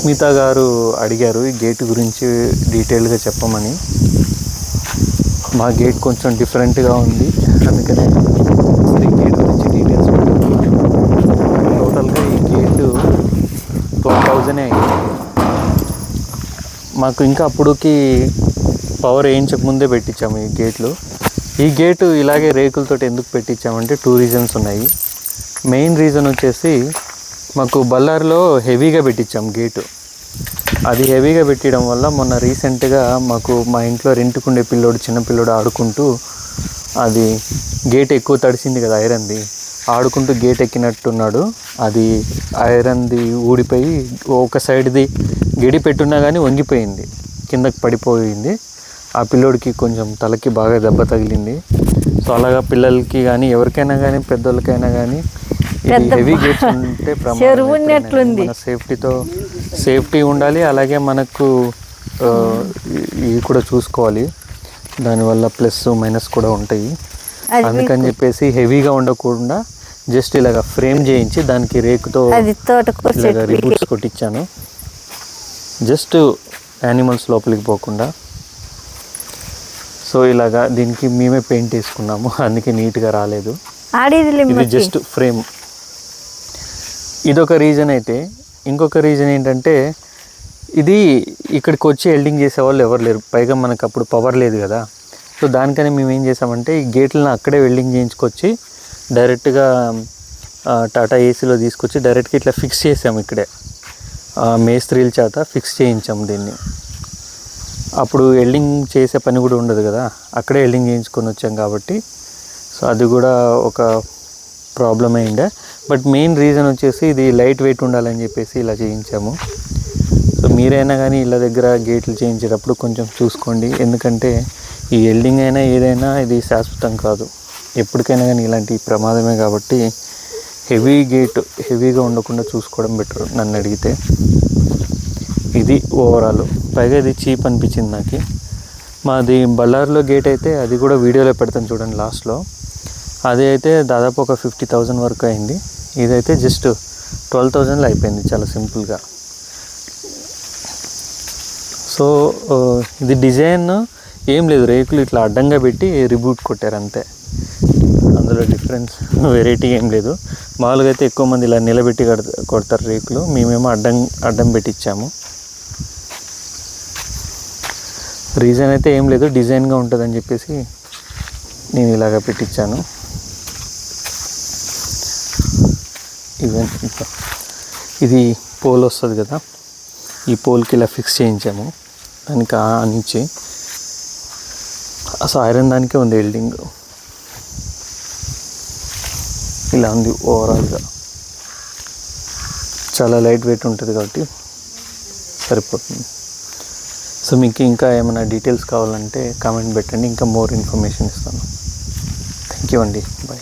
సుష్మిత గారు అడిగారు ఈ గేట్ గురించి డీటెయిల్గా చెప్పమని. మా గేట్ కొంచెం డిఫరెంట్గా ఉంది. అందుకనే అసలు ఈ గేట్ గురించి డీటెయిల్స్ టోటల్గా ఈ గేటు ట్వెల్వ్ థౌజండ్ అయింది. మాకు ఇంకా అప్పుడుకి పవర్ వేయించక ముందే పెట్టించాము ఈ గేట్లు ఈ గేటు ఇలాగే రేకులతోటి ఎందుకు పెట్టించామంటే టూ రీజన్స్ ఉన్నాయి. మెయిన్ రీజన్ వచ్చేసి మాకు బల్లార్లో హెవీగా పెట్టించాం గేటు. అది హెవీగా పెట్టడం వల్ల మొన్న రీసెంట్గా మాకు మా ఇంట్లో రెంటుకుండే పిల్లోడు చిన్న పిల్లోడు ఆడుకుంటూ అది గేట్ ఎక్కువ తడిసింది కదా ఐరన్ది. ఆడుకుంటూ గేట్ ఎక్కినట్టున్నాడు. అది ఐరన్ది ఊడిపోయి ఒక సైడ్ది గడి పెట్టున్నా కానీ వంగిపోయింది. కిందకి పడిపోయింది. ఆ పిల్లోడికి కొంచెం తలకి బాగా దెబ్బ తగిలింది. సో అలాగా పిల్లలకి కానీ ఎవరికైనా కానీ పెద్దోళ్ళకైనా కానీ పెద్ద చెరువు ఉన్నట్లుంది. సేఫ్టీతో సేఫ్టీ ఉండాలి అలాగే మనకు ఇవి కూడా చూసుకోవాలి. దానివల్ల ప్లస్ మైనస్ కూడా ఉంటాయి. అది అందుకని చెప్పేసి హెవీగా ఉండకుండా జస్ట్ ఇలాగ ఫ్రేమ్ చేయించి దానికి రేకుతో ఇలాగ రిబూట్స్ కొట్టించాను. జస్ట్ యానిమల్స్ లోపలికి పోకుండా. సో ఇలాగా దీనికి మేమే పెయింట్ వేసుకున్నాము. అందుకే నీట్గా రాలేదు. ఇది జస్ట్ ఫ్రేమ్ ఇదొక రీజన్ అయితే. ఇంకొక రీజన్ ఏంటంటే ఇది ఇక్కడికి వచ్చి ఎల్డింగ్ చేసే వాళ్ళు ఎవరు లేరు. పైగా మనకు అప్పుడు పవర్ లేదు కదా. సో దానికని మేము ఏం చేసామంటే ఈ గేట్లను అక్కడే వెల్డింగ్ చేయించుకొచ్చి డైరెక్ట్గా టాటా ఏసీలో తీసుకొచ్చి డైరెక్ట్గా ఇట్లా ఫిక్స్ చేసాము ఇక్కడే. మేస్త్రీల చేత ఫిక్స్ చేయించాము దీన్ని. అప్పుడు ఎల్డింగ్ చేసే పని కూడా ఉండదు కదా. అక్కడే ఎల్డింగ్ చేయించుకొని వచ్చాం కాబట్టి. సో అది కూడా ఒక ప్రాబ్లం అయిండే బట్ మెయిన్ రీజన్ వచ్చేసి ఇది లైట్ వెయిట్ ఉండాలని చెప్పేసి ఇలా చేయించాము. సో మీరైనా కానీ ఇళ్ళ దగ్గర గేట్లు చేయించేటప్పుడు కొంచెం చూసుకోండి. ఎందుకంటే ఈ ఎల్డింగ్ అయినా ఏదైనా ఇది శాశ్వతం కాదు. ఎప్పటికైనా కానీ ఇలాంటి ప్రమాదమే కాబట్టి హెవీ గేట్ హెవీగా ఉండకుండా చూసుకోవడం బెటర్ నన్ను అడిగితే. ఇది ఓవరాల్ పైగా ఇది చీప్ అనిపించింది నాకు. మాది బళ్ళార్లో గేట్ అయితే అది కూడా వీడియోలో పెడతాను చూడండి లాస్ట్లో అది అయితే దాదాపు ఒక ఫిఫ్టీ థౌజండ్ వరకు అయింది. ఇదైతే జస్ట్ ట్వెల్వ్ థౌజండ్లో అయిపోయింది చాలా సింపుల్గా. సో ఇది డిజైన్ ఏం లేదు. రేకులు ఇట్లా అడ్డంగా పెట్టి రిబూట్ కొట్టారు అంతే. అందులో డిఫరెన్స్ వెరైటీ ఏం లేదు. మామూలుగా అయితే ఎక్కువ మంది ఇలా నిలబెట్టి కడత కొడతారు రేకులు. మేమేమో అడ్డం అడ్డం పెట్టించాము రీజన్ అయితే ఏం లేదు. డిజైన్గా ఉంటుందని చెప్పేసి నేను ఇలాగ పెట్టించాను ఈవెన్ ఇది పోల్ వస్తుంది కదా. ఈ పోల్కి ఇలా ఫిక్స్ చేయించాము. దానికి ఆనిచ్చి అసలు ఐరన్ దానికే ఉంది వెల్డింగ్. ఇలా ఉంది ఓవరాల్గా. చాలా లైట్ వెయిట్ ఉంటుంది కాబట్టి సరిపోతుంది. సో మీకు ఇంకా ఏమైనా డీటెయిల్స్ కావాలంటే కామెంట్ పెట్టండి. ఇంకా మోర్ ఇన్ఫర్మేషన్ ఇస్తాను. థ్యాంక్ యూ అండి. బాయ్.